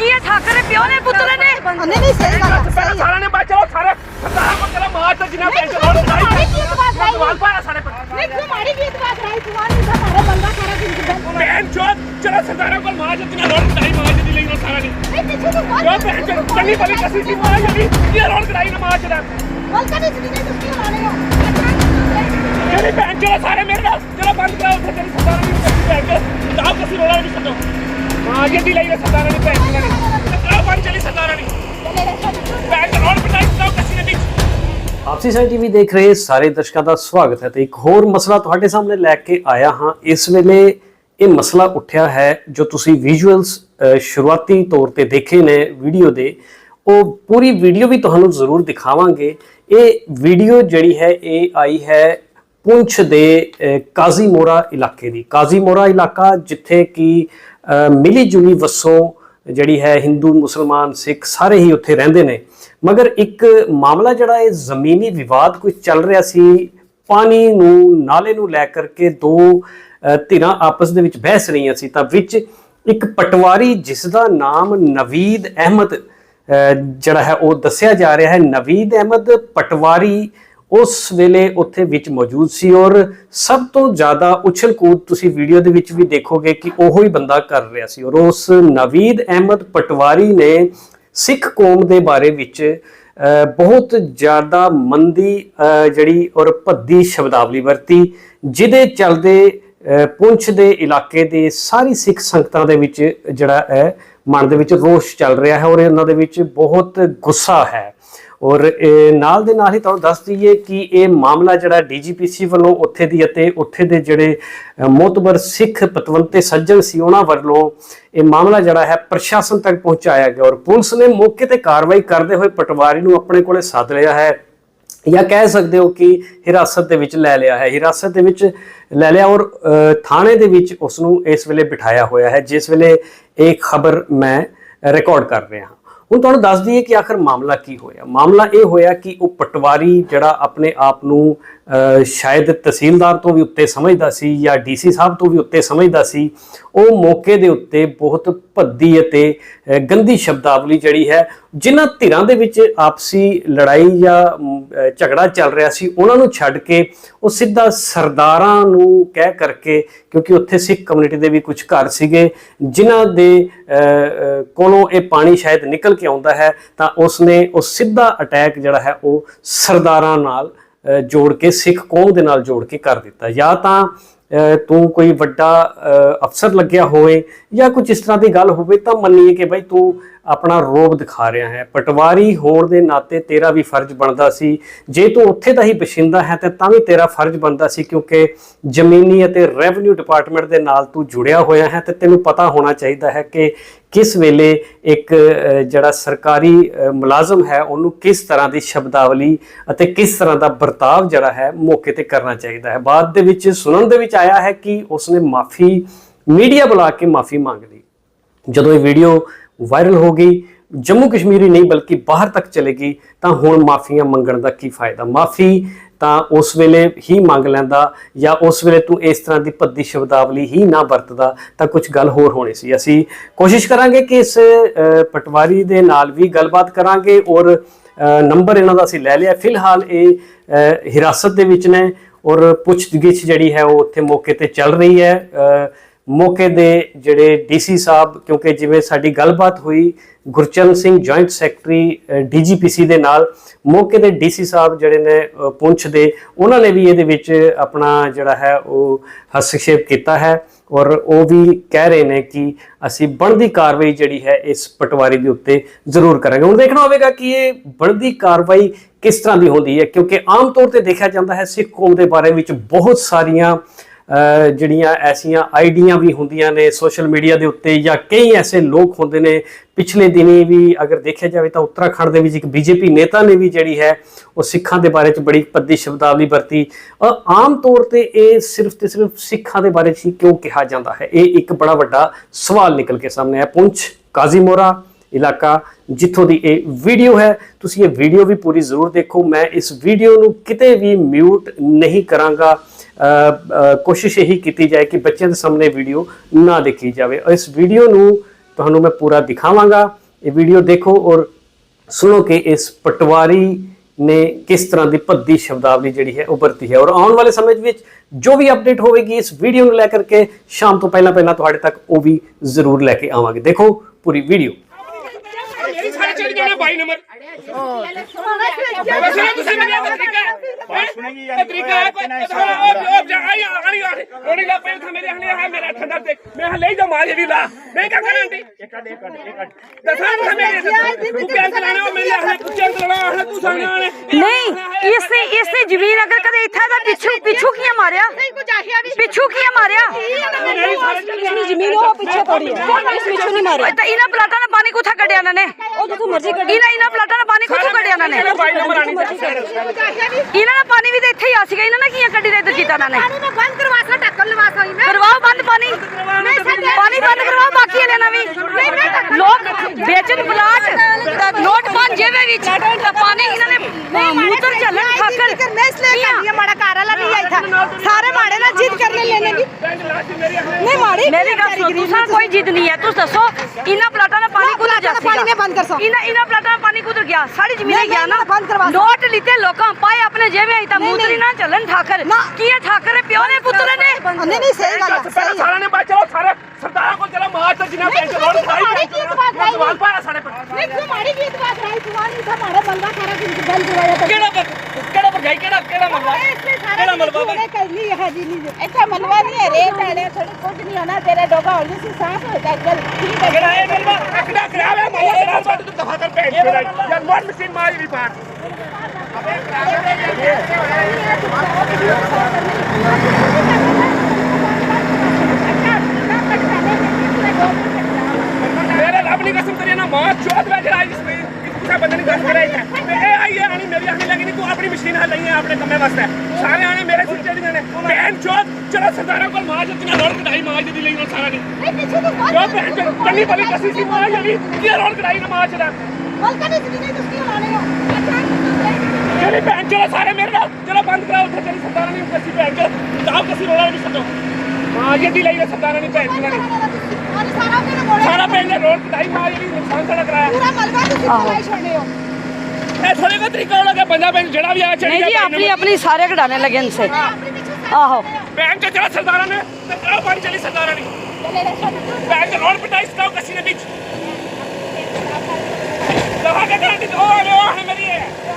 ਕੀ ਹੈ ਠਾਕਰੇ ਪਿਓ ਨੇ ਪੁੱਤਰ ਨੇ? ਨਹੀਂ ਨਹੀਂ ਸਹੀ ਗੱਲ ਹੈ, ਸਹੀ ਸਾਰਿਆਂ ਨੇ ਚਲੋ ਸਾਰੇ। ਸਰਦਾਰ ਕੋ ਚਲਾ ਮਾਰ ਤੇ ਜਿੰਨਾ ਪੈਸੇ ਲੋੜ ਨਹੀਂ, ਕੀ ਬਾਤ ਹੈ? ਸਵਾਲ ਪਾਇਆ ਸਾਡੇ ਪਰ ਨਹੀਂ ਕੀ ਰਾਈ ਨਹੀਂ ਸਾਰਾ ਬੰਦਾ ਸਾਰਾ ਦਿਨ ਭੈਣ ਚੋਦ ਚਲੋ ਸਰਦਾਰਾਂ ਕੋਲ ਮਾਰ ਜਿੰਨਾ ਲੋੜ ਕਢਾਈ ਮਾਰ ਜਿੱਦੀ ਲਈ ਉਹ ਸਾਰਾ ਨਹੀਂ ਨਹੀਂ ਪਿੱਛੇ ਤੋਂ ਜੋ ਚੰਗੀ ਭਲੀ ਕਸੀ ਸੀ ਮਾਰ ਜਿਹੜੀ ਕੀ ਲੋੜ ਕਢਾਈ ਨਾ ਮਾਰ ਜਦਾ ਹਲਕਾ ਨਹੀਂ ਚੀਜ਼ਾਂ ਤੁਸੀਂ ਲਾਣੇ ਹੋ ਜਿਹੜੀ ਭੈਣ ਚੋਦ ਸਾਰੇ ਮੇਰੇ ਨਾਲ ਚਲੋ ਬੰਦ ਕਰਾਓ ਉੱਥੇ ਤੇਰੀ ਸਰਦਾਰਾਂ ਦੀ ਚੋਦ ਜਾਓ ਕਸੀ ਰੋਲਾ ਨਹੀਂ ਛੱਡੋ। ਮਾਰ ਜਿੱਦੀ ਲਈ ਸਰਦਾਰਾਂ ਦੀ ਭੈਣ ਭੈਣ ਚੋਦ ਲੋੜ ਕਢਾਈ ਜਾਓ ਕਸੀ ਵਿੱਚ ਆਪਸੀ ਸਾਈ ਟੀਵੀ ਦੇਖ ਰਹੇ ਸਾਰੇ ਦਰਸ਼ਕਾਂ ਦਾ ਸਵਾਗਤ ਹੈ ਤੇ ਇੱਕ ਹੋਰ ਮਸਲਾ ਤੁਹਾਡੇ ਸਾਹਮਣੇ ਲੈ ਕੇ ਆਇਆ ਹਾਂ। ਇਸ ਵੇਲੇ ਇਹ ਮਸਲਾ ਉੱਠਿਆ ਹੈ ਜੋ ਤੁਸੀਂ ਵਿਜ਼ੂਅਲਸ ਸ਼ੁਰੂਆਤੀ ਤੌਰ ਤੇ ਦੇਖੇ ਨੇ ਵੀਡੀਓ ਦੇ। ਉਹ ਪੂਰੀ ਵੀਡੀਓ ਵੀ ਤੁਹਾਨੂੰ ਜ਼ਰੂਰ ਦਿਖਾਵਾਂਗੇ। ਇਹ ਵੀਡੀਓ ਜਿਹੜੀ ਹੈ ਇਹ ਆਈ ਹੈ ਪੁੰਛ ਦੇ ਅਹ, ਕਾਜ਼ੀ ਮੋਰਾ ਇਲਾਕੇ ਦੀ। ਕਾਜ਼ੀ ਮੋਰਾ ਇਲਾਕਾ ਜਿੱਥੇ ਕਿ ਮਿਲੀ ਜੁਲੀ ਵਸੋਂ ਜਿਹੜੀ ਹੈ ਹਿੰਦੂ ਮੁਸਲਮਾਨ ਸਿੱਖ ਸਾਰੇ ਹੀ ਉੱਥੇ ਰਹਿੰਦੇ ਨੇ। ਮਗਰ ਇੱਕ ਮਾਮਲਾ ਜਿਹੜਾ ਇਹ ਜ਼ਮੀਨੀ ਵਿਵਾਦ ਕੁਝ ਚੱਲ ਰਿਹਾ ਸੀ ਪਾਣੀ ਨੂੰ ਨਾਲੇ ਨੂੰ ਲੈ ਕਰਕੇ ਦੋ ਅਹ, ਧਿਰਾਂ ਆਪਸ ਦੇ ਵਿੱਚ ਬਹਿਸ ਰਹੀਆਂ ਸੀ ਤਾਂ ਵਿੱਚ ਇੱਕ ਪਟਵਾਰੀ ਜਿਸ ਦਾ ਨਾਮ ਨਵੀਦ ਅਹਿਮਦ ਅਹ, ਜਿਹੜਾ ਹੈ ਉਹ ਦੱਸਿਆ ਜਾ ਰਿਹਾ ਹੈ। ਨਵੀਦ ਅਹਿਮਦ ਪਟਵਾਰੀ ਉਸ ਵੇਲੇ ਉੱਥੇ ਵਿੱਚ ਮੌਜੂਦ ਸੀ ਔਰ ਸਭ ਤੋਂ ਜ਼ਿਆਦਾ ਉਛਲ ਕੂਦ ਤੁਸੀਂ ਵੀਡੀਓ ਦੇ ਵਿੱਚ ਵੀ ਦੇਖੋਗੇ ਕਿ ਉਹੋ ਹੀ ਬੰਦਾ ਕਰ ਰਿਹਾ ਸੀ ਔਰ ਉਸ ਨਵੀਦ ਅਹਿਮਦ ਪਟਵਾਰੀ ਨੇ ਸਿੱਖ ਕੌਮ ਦੇ ਬਾਰੇ ਵਿੱਚ ਬਹੁਤ ਜ਼ਿਆਦਾ ਮੰਦੀ ਜਿਹੜੀ ਔਰ ਭੱਦੀ ਸ਼ਬਦਾਵਲੀ ਵਰਤੀ, ਜਿਹਦੇ ਚੱਲਦੇ ਪੁੰਛ ਦੇ ਇਲਾਕੇ ਦੇ ਸਾਰੀ ਸਿੱਖ ਸੰਗਤਾਂ ਦੇ ਵਿੱਚ ਜਿਹੜਾ ਹੈ, ਮਨ ਦੇ ਵਿੱਚ ਰੋਸ਼ ਚੱਲ ਰਿਹਾ ਹੈ ਔਰ ਇਹਨਾਂ ਦੇ ਵਿੱਚ ਬਹੁਤ ਗੁੱਸਾ ਹੈ। ਔਰ ਨਾਲ ਦੇ ਨਾਲ ਹੀ ਤੁਹਾਨੂੰ ਦੱਸ ਦਈਏ ਕਿ ਇਹ ਮਾਮਲਾ ਜਿਹੜਾ ਡੀਜੀਪੀਸੀ ਵੱਲੋਂ ਉੱਥੇ ਦੀ ਅਤੇ ਉੱਥੇ ਦੇ ਜਿਹੜੇ ਅ, ਮੋਤਬਰ ਸਿੱਖ ਪਤਵੰਤੇ ਸੱਜਣ ਸੀ ਉਹਨਾਂ ਵੱਲੋਂ ਇਹ ਮਾਮਲਾ ਜਿਹੜਾ ਹੈ ਪ੍ਰਸ਼ਾਸਨ ਤੱਕ ਪਹੁੰਚਾਇਆ ਗਿਆ ਔਰ ਪੁਲਿਸ ਨੇ ਮੌਕੇ ਤੇ ਕਾਰਵਾਈ ਕਰਦੇ ਹੋਏ ਪਟਵਾਰੀ ਨੂੰ ਆਪਣੇ ਕੋਲੇ ਸੱਦ ਲਿਆ ਹੈ ਜਾਂ ਕਹਿ ਸਕਦੇ ਹੋ ਕਿ ਹਿਰਾਸਤ ਦੇ ਵਿੱਚ ਲੈ ਲਿਆ ਹੈ। ਹਿਰਾਸਤ ਦੇ ਵਿੱਚ ਲੈ ਲਿਆ ਔਰ ਥਾਣੇ ਦੇ ਵਿੱਚ ਉਸ ਨੂੰ ਇਸ ਵੇਲੇ ਬਿਠਾਇਆ ਹੋਇਆ ਹੈ ਜਿਸ ਵੇਲੇ ਇਹ ਖਬਰ ਮੈਂ ਰਿਕਾਰਡ ਕਰ ਰਿਹਾ ਹਾਂ। ਹੁਣ ਤੁਹਾਨੂੰ ਦੱਸ ਦਈਏ ਕਿ ਆਖਰ ਮਾਮਲਾ ਕੀ ਹੋਇਆ। ਮਾਮਲਾ ਇਹ ਹੋਇਆ ਕਿ ਉਹ ਪਟਵਾਰੀ ਜਿਹੜਾ ਆਪਣੇ ਆਪ ਨੂੰ ਸ਼ਾਇਦ ਤਹਿਸੀਲਦਾਰ ਤੋਂ ਵੀ ਉੱਤੇ ਸਮਝਦਾ ਸੀ ਜਾਂ ਡੀਸੀ ਸਾਹਿਬ ਤੋਂ ਵੀ ਉੱਤੇ ਸਮਝਦਾ ਸੀ, ਉਹ ਮੌਕੇ ਦੇ ਉੱਤੇ ਬਹੁਤ ਭੱਦੀ ਅਤੇ ਗੰਦੀ ਸ਼ਬਦਾਵਲੀ ਜਿਹੜੀ ਹੈ ਜਿਨ੍ਹਾਂ ਧਿਰਾਂ ਦੇ ਵਿੱਚ ਆਪਸੀ ਲੜਾਈ ਜਾਂ ਝਗੜਾ ਚੱਲ ਰਿਹਾ ਸੀ ਉਹਨਾਂ ਨੂੰ ਛੱਡ ਕੇ ਉਹ ਸਿੱਧਾ ਸਰਦਾਰਾਂ ਨੂੰ ਕਹਿ ਕਰਕੇ ਕਿਉਂਕਿ ਉੱਥੇ ਸਿੱਖ ਕਮਿਊਨਿਟੀ ਦੇ ਵੀ ਕੁਝ ਘਰ ਸੀਗੇ ਜਿਨ੍ਹਾਂ ਦੇ ਅ, ਕੋਲੋਂ ਇਹ ਪਾਣੀ ਸ਼ਾਇਦ ਨਿਕਲ ਕੇ ਆਉਂਦਾ ਹੈ ਤਾਂ ਉਸਨੇ ਉਹ ਸਿੱਧਾ ਅਟੈਕ ਜਿਹੜਾ ਹੈ ਉਹ ਸਰਦਾਰਾਂ ਨਾਲ ਜੋੜ ਕੇ ਸਿੱਖ ਕੌਮ ਦੇ ਨਾਲ ਜੋੜ ਕੇ ਕਰ ਦਿੱਤਾ। ਜਾਂ ਤਾਂ ਤੂੰ ਕੋਈ ਵੱਡਾ ਅਫਸਰ ਲੱਗਿਆ ਹੋਵੇ ਜਾਂ ਕੁਝ ਇਸ ਤਰ੍ਹਾਂ ਦੀ ਗੱਲ ਹੋਵੇ ਤਾਂ ਮੰਨੀਏ ਕਿ ਭਾਈ ਤੂੰ ਆਪਣਾ ਰੋਬ ਦਿਖਾ ਰਿਹਾ ਹੈ। ਪਟਵਾਰੀ ਹੋਣ ਦੇ ਨਾਤੇ ਤੇਰਾ ਵੀ ਫਰਜ਼ ਬਣਦਾ ਸੀ। ਜੇ ਤੂੰ ਉੱਥੇ ਦਾ ਹੀ ਬਸ਼ਿੰਦਾ ਹੈ ਤਾਂ ਤਾਂ ਵੀ ਤੇਰਾ ਫਰਜ਼ ਬਣਦਾ ਸੀ ਕਿਉਂਕਿ ਜ਼ਮੀਨੀ ਅਤੇ ਰੈਵਨਿਊ ਡਿਪਾਰਟਮੈਂਟ ਦੇ ਨਾਲ ਤੂੰ ਜੁੜਿਆ ਹੋਇਆ ਹੈ ਤੇ ਤੈਨੂੰ ਪਤਾ ਹੋਣਾ ਚਾਹੀਦਾ ਹੈ ਕਿ ਕਿਸ ਵੇਲੇ ਇੱਕ ਜਿਹੜਾ ਸਰਕਾਰੀ ਮੁਲਾਜ਼ਮ ਹੈ, ਉਹਨੂੰ ਕਿਸ ਤਰ੍ਹਾਂ ਦੀ ਸ਼ਬਦਾਵਲੀ ਅਤੇ ਕਿਸ ਤਰ੍ਹਾਂ ਦਾ ਵਰਤਾਵ ਜਿਹੜਾ ਹੈ ਮੌਕੇ ਤੇ ਕਰਨਾ ਚਾਹੀਦਾ ਹੈ। ਬਾਅਦ ਦੇ ਵਿੱਚ ਸੁਣਨ ਦੇ ਵਿੱਚ ਆਇਆ ਹੈ ਕਿ ਉਸਨੇ ਮਾਫੀ ਮੀਡੀਆ ਬੁਲਾ ਕੇ ਮਾਫੀ ਮੰਗ ਲਈ। ਜਦੋਂ ਇਹ ਵੀਡੀਓ ਵਾਇਰਲ ਹੋ ਗਈ। ਜੰਮੂ ਕਸ਼ਮੀਰ ਹੀ ਨਹੀਂ, ਬਲਕਿ ਬਾਹਰ ਤੱਕ ਚਲੇ ਗਈ, ਤਾਂ ਹੁਣ ਮਾਫੀਆਂ ਮੰਗਣ ਦਾ ਕੀ ਫਾਇਦਾ? ਮਾਫੀ ਤਾਂ ਉਸ ਵੇਲੇ ਹੀ ਮੰਗ ਲੈਂਦਾ ਜਾਂ ਉਸ ਵੇਲੇ ਤੂੰ ਇਸ ਤਰ੍ਹਾਂ ਦੀ ਭੱਦੀ ਸ਼ਬਦਾਵਲੀ ਹੀ ਨਾ ਵਰਤਦਾ, ਤਾਂ ਕੁਝ ਗੱਲ ਹੋਰ ਹੋਣੀ ਸੀ। ਅਸੀਂ ਕੋਸ਼ਿਸ਼ ਕਰਾਂਗੇ ਕਿ ਇਸ ਪਟਵਾਰੀ ਦੇ ਨਾਲ ਵੀ ਗੱਲਬਾਤ ਕਰਾਂਗੇ ਔਰ ਨੰਬਰ ਇਹਨਾਂ ਦਾ ਅਸੀਂ ਲੈ ਲਿਆ। ਫਿਲਹਾਲ ਇਹ ਹਿਰਾਸਤ ਦੇ ਵਿੱਚ ਨੇ ਔਰ ਪੁੱਛਗਿੱਛ ਜਿਹੜੀ ਹੈ ਉਹ ਉੱਥੇ ਮੌਕੇ ਤੇ ਚੱਲ ਰਹੀ ਹੈ। ਮੌਕੇ ਦੇ ਜਿਹੜੇ ਡੀਸੀ ਸਾਹਿਬ ਕਿਉਂਕਿ ਜਿਵੇਂ ਸਾਡੀ ਗੱਲਬਾਤ ਹੋਈ Gurcharan Singh joint secretary DGPC ਦੇ ਨਾਲ ਮੌਕੇ ਦੇ ਡੀਸੀ ਸਾਹਿਬ ਜਿਹੜੇ ਨੇ ਅ, ਪੁੰਛ ਦੇ ਉਹਨਾਂ ਨੇ ਵੀ ਇਹਦੇ ਵਿੱਚ ਆਪਣਾ ਜਿਹੜਾ ਹੈ ਉਹ ਹਸਤਖੇਪ ਕੀਤਾ ਹੈ ਔਰ ਉਹ ਵੀ ਕਹਿ ਰਹੇ ਨੇ ਕਿ ਅਸੀਂ ਬਣਦੀ ਕਾਰਵਾਈ ਜਿਹੜੀ ਹੈ ਇਸ ਪਟਵਾਰੀ ਦੇ ਉੱਤੇ ਜ਼ਰੂਰ ਕਰਾਂਗੇ। ਹੁਣ ਦੇਖਣਾ ਹੋਵੇਗਾ ਕਿ ਇਹ ਬਣਦੀ ਕਾਰਵਾਈ ਕਿਸ ਤਰ੍ਹਾਂ ਦੀ ਹੁੰਦੀ ਹੈ ਕਿਉਂਕਿ ਆਮ ਤੌਰ ਤੇ ਦੇਖਿਆ ਜਾਂਦਾ ਹੈ ਸਿੱਖ ਕੌਮ ਦੇ ਬਾਰੇ ਵਿੱਚ ਬਹੁਤ ਸਾਰੀਆਂ ਜਿਹੜੀਆਂ ਐਸੀਆਂ ਆਈਡੀਆਂ ਵੀ ਹੁੰਦੀਆਂ ਨੇ ਸੋਸ਼ਲ ਮੀਡੀਆ ਦੇ ਉੱਤੇ ਜਾਂ ਕਈ ਐਸੇ ਲੋਕ ਹੁੰਦੇ ਨੇ, ਪਿਛਲੇ ਦਿਨੀ ਵੀ ਅਗਰ ਦੇਖਿਆ ਜਾਵੇ ਤਾਂ ਉੱਤਰਾਖੰਡ ਦੇ ਵਿੱਚ ਇੱਕ ਬੀਜੇਪੀ ਨੇਤਾ ਨੇ ਵੀ ਜਿਹੜੀ ਹੈ, ਉਹ ਸਿੱਖਾਂ ਦੇ ਬਾਰੇ ਚ ਬੜੀ ਪੱਦੀ ਸ਼ਬਦਾਵਲੀ ਵਰਤੀ। ਔਰ ਆਮ ਤੌਰ ਤੇ ਇਹ ਸਿਰਫ ਤੇ ਸਿਰਫ ਸਿੱਖਾਂ ਦੇ ਬਾਰੇ ਚ ਹੀ ਕਿਉਂ ਕਿਹਾ ਜਾਂਦਾ ਹੈ? ਇਹ ਇੱਕ ਬੜਾ ਵੱਡਾ ਸਵਾਲ ਨਿਕਲ ਕੇ ਸਾਹਮਣੇ ਆਇਆ। ਪੁੰਛ ਕਾਜ਼ੀਮੋਰਾ ਇਲਾਕਾ, ਜਿੱਥੋਂ ਦੀ ਇਹ ਵੀਡੀਓ ਹੈ। ਤੁਸੀਂ ਇਹ ਵੀਡੀਓ ਵੀ ਪੂਰੀ ਜ਼ਰੂਰ ਦੇਖੋ। ਮੈਂ ਇਸ ਵੀਡੀਓ ਨੂੰ ਕਿਤੇ ਵੀ ਮਿਊਟ ਨਹੀਂ ਕਰਾਂਗਾ। ਕੋਸ਼ਿਸ਼ ਇਹੀ ਕੀਤੀ ਜਾਏ ਕਿ ਬੱਚਿਆਂ ਦੇ ਸਾਹਮਣੇ ਵੀਡੀਓ ਨਾ ਦੇਖੀ ਜਾਵੇ। ਇਸ ਵੀਡੀਓ ਨੂੰ ਤੁਹਾਨੂੰ ਮੈਂ ਪੂਰਾ ਦਿਖਾਵਾਂਗਾ। ਇਹ ਵੀਡੀਓ ਦੇਖੋ ਔਰ ਸੁਣੋ ਕਿ ਇਸ ਪਟਵਾਰੀ ਨੇ ਕਿਸ ਤਰ੍ਹਾਂ ਦੀ ਭੱਦੀ ਸ਼ਬਦਾਵਲੀ ਜਿਹੜੀ ਹੈ ਉਭਰਤੀ ਹੈ। ਔਰ ਆਉਣ ਵਾਲੇ ਸਮੇਂ ਵਿੱਚ ਜੋ ਵੀ ਅਪਡੇਟ ਹੋਵੇਗੀ ਇਸ ਵੀਡੀਓ ਨੂੰ ਲੈ ਕਰਕੇ ਸ਼ਾਮ ਤੋਂ ਪਹਿਲਾਂ ਪਹਿਲਾਂ ਤੁਹਾਡੇ ਤੱਕ ਉਹ ਵੀ ਜ਼ਰੂਰ ਲੈ ਕੇ ਆਵਾਂਗੇ। ਦੇਖੋ ਪੂਰੀ ਵੀਡੀਓ ਮੇਰੀ ਸਾਰੇ ਚਲੀ ਜਾਣਾ 22 ਨੰਬਰ ਵੈਸੇ ਨਾ ਤੁਸੀਂ ਮੇਰੇ ਦਾ ਤਰੀਕਾ ਹੈ ਸੁਣੇਗੀ ਇਹ ਤਰੀਕਾ ਹੈ ਕੋਈ ਉਹ ਜਾ ਆਈ ਆਈ ਆਈ ਰੋਣੀ ਲਾ ਪਹਿਲ ਥਾ ਮੇਰੇ ਹਲੇ ਹੈ ਮੇਰਾ ਠੰਡਾ ਤੇ ਮੈਂ ਹਲੇ ਜਾ ਮਾਰ ਜਿਹੜੀ ਲਾ ਮੈਂ ਕਿਆ ਕਰਾਂ ਆਂਟੀ ਇੱਕ ਅੱਡ ਇੱਕ ਅੱਡ ਇੱਕ ਅੱਡ ਦੱਸਾਂ ਤੂੰ ਮੇਰੇ ਤੂੰ ਕਿਆ ਚਲਾਣਾ ਉਹ ਮੇਰੇ ਹਲੇ ਕੁੱਚੇ ਚਲਾਣਾ ਹਲੇ ਤੂੰ ਸਾਹਮਣੇ ਆਣੇ ਨਹੀਂ ਇਸਨੇ ਇਸਨੇ ਜ਼ਮੀਨ ਅਗਰ ਕਦੇ ਇੱਥੇ ਦਾ ਪਿੱਛੂ ਪਿੱਛੂ ਕੀ ਮਾਰਿਆ ਪਿੱਛੂ ਕੀ ਮਾਰਿਆ ਇਸਨੀ ਜ਼ਮੀਨ ਉਹ ਪਿੱਛੇ ਤੋੜੀ ਮਰਜ਼ੀ ਕੱਢੀ। ਇਹਨਾਂ ਇਹਨਾਂ ਪਲਾਟਾਂ ਦਾ ਪਾਣੀ ਕਿੱਥੋਂ ਕੱਢਿਆ ਇਹਨਾਂ ਨੇ? 22 ਨੰਬਰ ਆਣੀ ਇਹਨਾਂ ਦਾ ਪਾਣੀ ਵੀ ਤਾਂ ਇੱਥੇ ਹੀ ਆ ਸੀਗਾ। ਇਹਨਾਂ ਨੇ ਕੀ ਕੱਢੀ ਦਾ ਇੱਧਰ ਕੀਤਾ ਇਹਨਾਂ ਨੇ? ਪਾਣੀ ਮੈਂ ਬੰਦ ਕਰਵਾ ਸਾ ਢੱਕਣ ਲਵਾ ਸਾ ਮੈਂ ਕਰਵਾਓ ਬੰਦ ਪਾਣੀ। ਪਾਣੀ ਬੰਦ ਕਰਵਾਓ ਬਾਕੀ ਲੈਣਾ ਵੀ ਲੋਕ ਵੇਚਣ ਪਲਾਟ ਨੋਟ ਪਾਣ ਜੇਵੇ ਵਿੱਚ ਤਾਂ ਪਾਣੀ ਇਹਨਾਂ ਨੇ ਮੂਤਰ ਚੱਲਣ ਖਾਕਰ ਮੈਂ ਇਸ ਲਈ ਕਰ ਲਿਆ ਮਾੜਾ ਘਰ ਵਾਲਾ ਨਹੀਂ ਆਇਆ ਥਾ। ਸਾਰੇ ਮਾੜੇ ਨਾਲ ਜਿੱਦ ਕਰਨੇ ਲੈਣੇ ਦੀ ਨਹੀਂ ਮਾੜੀ ਮੇਰੀ ਗੱਲ ਸੁਣੋ ਕੋਈ ਜਿੱਦ ਨਹੀਂ ਹੈ। ਤੁਸੀਂ ਦੱਸੋ ਇਹਨਾਂ ਪਲਾਟਾਂ ਦਾ ਪਾਣੀ ਕੁਲਾ ਜਾ ਪਾਣੀ ਨੇ ਬੰਦ ਕਰ ਸੋ ਇਹਨਾਂ ਇਹਨਾਂ ਪਲਾਟਾਂ पानी कुछ गया सारी जमीन गया ना बंद करवा नोट लीते लोग पाए अपने जेब में इतना मुदरी ना चलन ठाकर किए ठाकर ने प्यो ने पुत्र ने नहीं नहीं सही गल सही सारा ने बात चलो सारे सरदारा को चला मार तो जिना पे चलो भाई सवाल पाया सारे पर नहीं क्यों मारी की बात रही सवाल नहीं था मारा बंदा सारा कुछ बंद करवाया केड़ा केड़ा पर जाई केड़ा केड़ा मलवा केड़ा मलवा भाई कर ली है जी ली ऐसा मलवा नहीं है रे डाले थोड़ी कुछ नहीं होना तेरा डोगा और से साफ होता है ठीक है केड़ा है मलवा केड़ा खराब है मलवा ਇਹਦਾ ਸਾਡੇ ਤੋਂ ਦਫਾ ਕਰ ਭੇਜ ਦੇ ਯਾਰ ਮੋਰ ਮਸ਼ੀਨ ਮਾਰੀ ਵੀ ਪਾਰ ਮੇਰੇ ਰੱਬ ਦੀ ਕਸਮ ਕਰੀਏ ਨਾ ਮਾਂ ਚੋਦ ਵੇ ਜਿਹੜਾ ਇਸ ਨੇ ਕਿਸੇ ਬੰਦੇ ਨੇ ਗੱਲ ਕਰਾਈ ਹੈ ਤੇ ਇਹ ਆਈ ਹੈ ਆਣੀ ਮੇਰੀ ਅੱਖ ਲੱਗੀ ਨਹੀਂ ਤੂੰ ਆਪਣੀ ਮਸ਼ੀਨ ਹਲ ਲਈ ਹੈ ਆਪਣੇ ਕੰਮੇ ਵਾਸਤੇ ਸਾਰੇ ਆਣੇ ਮੇਰੇ ਸਿਰ ਚੜੀਆਂ ਨੇ ਭੈਣ ਚੋਦ ਚਲੋ ਸਰਦਾਰਾਂ ਕੋਲ ਮਾਂ ਜਿੱਤੀਆਂ ਰੋਣ ਕਢਾਈ ਮਾਂ ਜਿੱਦੀ ਲਈ ਉਹ ਸਾਰਾ ਨੇ नहीं पीछे तो ਜੋ ਭੈਣ ਚੋਦ ਚੰਗੀ ਭਲੀ ਕਸੀ ਸੀ ਮਾਂ ਜਿਹੜੀ ਕੀ ਰੋਣ ਕਢਾਈ ਨਾ ਮਾਂ ਚਦਾ ਬਲਕਾ ਨਹੀਂ ਜਿੰਨੇ ਤੁਸੀਂ ਲਾਣੇ ਹੋ ਚਲੇ ਭੈਣ ਚਲੋ ਸਾਰੇ ਮੇਰੇ ਨਾਲ। ਚਲੋ ਬੰਦ ਕਰਾਓ ਉੱਥੇ ਤੇਰੀ ਸਰਦਾਰਾਂ ਨਹੀਂ ਕੱਸੀ ਭੈਣ ਚੋ ਕਿਤਾਬ ਕੱਸੀ ਰੋਲਾ ਨਹੀਂ ਛੱਡੋ। ਮਾਂ ਜੱਦੀ ਲਈ ਸਰਦਾਰਾਂ ਨਹੀਂ ਭੈਣ ਚੋ ਨੇ ਸਾਰਾ ਪਿੰਡ ਰੋੜੇ ਸਾਰਾ ਪਿੰਡ ਰੋਡ ਕਟਾਈ ਮਾਂ ਜਿਹੜੀ ਨੁਕਸਾਨ ਸਾਡਾ ਕਰਾਇਆ। ਪੂਰਾ ਮਲਬਾ ਤੁਸੀਂ ਕਰਾਈ ਛੱਡਦੇ ਹੋ ਇਹ ਥੋੜੇ ਦਾ ਤਰੀਕਾ ਹੋਣਾ ਕਿ ਬੰਦਾ ਪਿੰਡ ਜਿਹੜਾ ਵੀ ਆ ਚੜੀ ਨਹੀਂ ਜੀ ਆਪਣੀ ਆਪਣੀ ਸਾਰੇ ਕਢਾਣੇ ਲੱਗੇ ਇਨਸੇ ਆਹੋ। ਭੈਣ ਚੋ ਜਿਹੜਾ ਸਰਦਾਰਾਂ ਨੇ ਤੇ ਕਰਾਓ ਪਾਣੀ ਚਲੀ ਸਰਦਾਰਾਂ ਨੇ। ਭੈਣ ਚੋ ਰੋਡ ਪਟਾਈ ਸਟਾਉ ਕੱਸੀ ਨੇ ਵਿੱਚ। ਲਹਾ ਕੇ ਕਰਾਂ ਕਿ ਉਹ ਆ ਉਹ ਹੈ ਮੇਰੀ ਹੈ